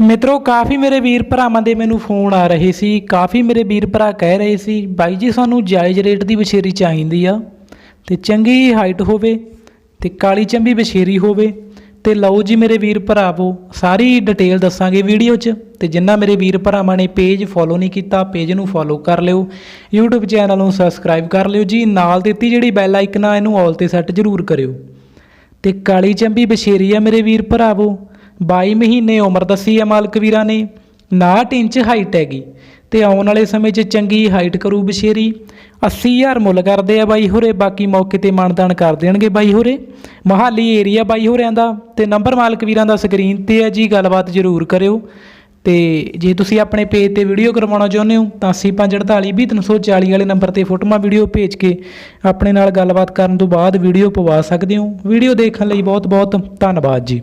ਮਿੱਤਰੋ, ਕਾਫੀ ਮੇਰੇ ਵੀਰ ਭਰਾਵਾਂ ਦੇ ਮੈਨੂੰ ਫੋਨ ਆ ਰਹੇ ਸੀ। ਕਾਫੀ ਮੇਰੇ ਵੀਰ ਭਰਾ ਕਹਿ ਰਹੇ ਸੀ, ਬਾਈ ਜੀ, ਸਾਨੂੰ ਜਾਇਜ਼ ਰੇਟ ਦੀ ਬਛੇਰੀ ਚਾਹੀਦੀ ਆ। ਤੇ ਚੰਗੀ ਹਾਈਟ ਹੋਵੇ ਤੇ ਕਾਲੀ ਚੰਬੀ ਬਛੇਰੀ ਹੋਵੇ ਤੇ ਲਓ ਜੀ ਮੇਰੇ ਵੀਰ ਭਰਾਵੋ, ਸਾਰੀ ਡਿਟੇਲ ਦੱਸਾਂਗੇ ਵੀਡੀਓ 'ਚ। ਤੇ ਜਿੰਨਾ ਮੇਰੇ ਵੀਰ ਭਰਾਵਾਂ ਨੇ ਪੇਜ ਫੋਲੋ ਨਹੀਂ ਕੀਤਾ ਪੇਜ ਨੂੰ ਫੋਲੋ ਕਰ ਲਿਓ। YouTube ਚੈਨਲ ਨੂੰ ਸਬਸਕ੍ਰਾਈਬ ਕਰ ਲਿਓ ਜੀ। ਨਾਲ ਦਿੱਤੀ ਜਿਹੜੀ ਬੈਲ ਆਈਕਨ ਆ, ਇਹਨੂੰ ਆਲ ਤੇ ਸੈੱਟ ਜ਼ਰੂਰ ਕਰਿਓ। ਤੇ ਕਾਲੀ ਚੰਬੀ ਬਛੇਰੀ ਆ ਮੇਰੇ ਵੀਰ ਭਰਾਵੋ। 22 ਮਹੀਨੇ ਉਮਰ ਦੱਸੀ ਹੈ ਮਾਲਕ ਵੀਰਾਂ ਨੇ 59 ਇੰਚ ਹਾਈਟ ਹੈਗੀ ਤੇ ਆਉਣ ਵਾਲੇ ਸਮੇਂ 'ਚ ਚੰਗੀ ਹਾਈਟ ਕਰੂ ਬਸ਼ੇਰੀ। 80000 ਮੁੱਲ ਕਰਦੇ ਆ ਬਾਈ ਹੋਰੇ, ਬਾਕੀ ਮੌਕੇ ਤੇ ਮਾਨਦਾਨ ਕਰ ਦੇਣਗੇ ਬਾਈ ਹੋਰੇ। ਮਹਾਲੀ ਏਰੀਆ ਬਾਈ ਹੋਰਿਆਂ ਦਾ ਤੇ ਨੰਬਰ ਮਾਲਕ ਵੀਰਾਂ ਦਾ ਸਕਰੀਨ ਤੇ ਹੈ ਜੀ, ਗੱਲਬਾਤ ਜ਼ਰੂਰ ਕਰਿਓ। ਤੇ ਜੇ ਤੁਸੀਂ ਆਪਣੇ ਪੇਜ ਤੇ ਵੀਡੀਓ ਕਰਵਾਉਣਾ ਚਾਹੁੰਦੇ ਹੋ, ਤਾਂ 8548 ਵਾਲੇ ਨੰਬਰ ਤੇ ਫੋਟੋਆਂ ਵੀਡੀਓ ਭੇਜ ਕੇ ਆਪਣੇ ਨਾਲ ਗੱਲਬਾਤ ਕਰਨ ਤੋਂ ਬਾਅਦ ਵੀਡੀਓ ਪਵਾ ਸਕਦੇ ਹੋ। ਵੀਡੀਓ ਦੇਖਣ ਲਈ ਬਹੁਤ ਬਹੁਤ ਧੰਨਵਾਦ ਜੀ।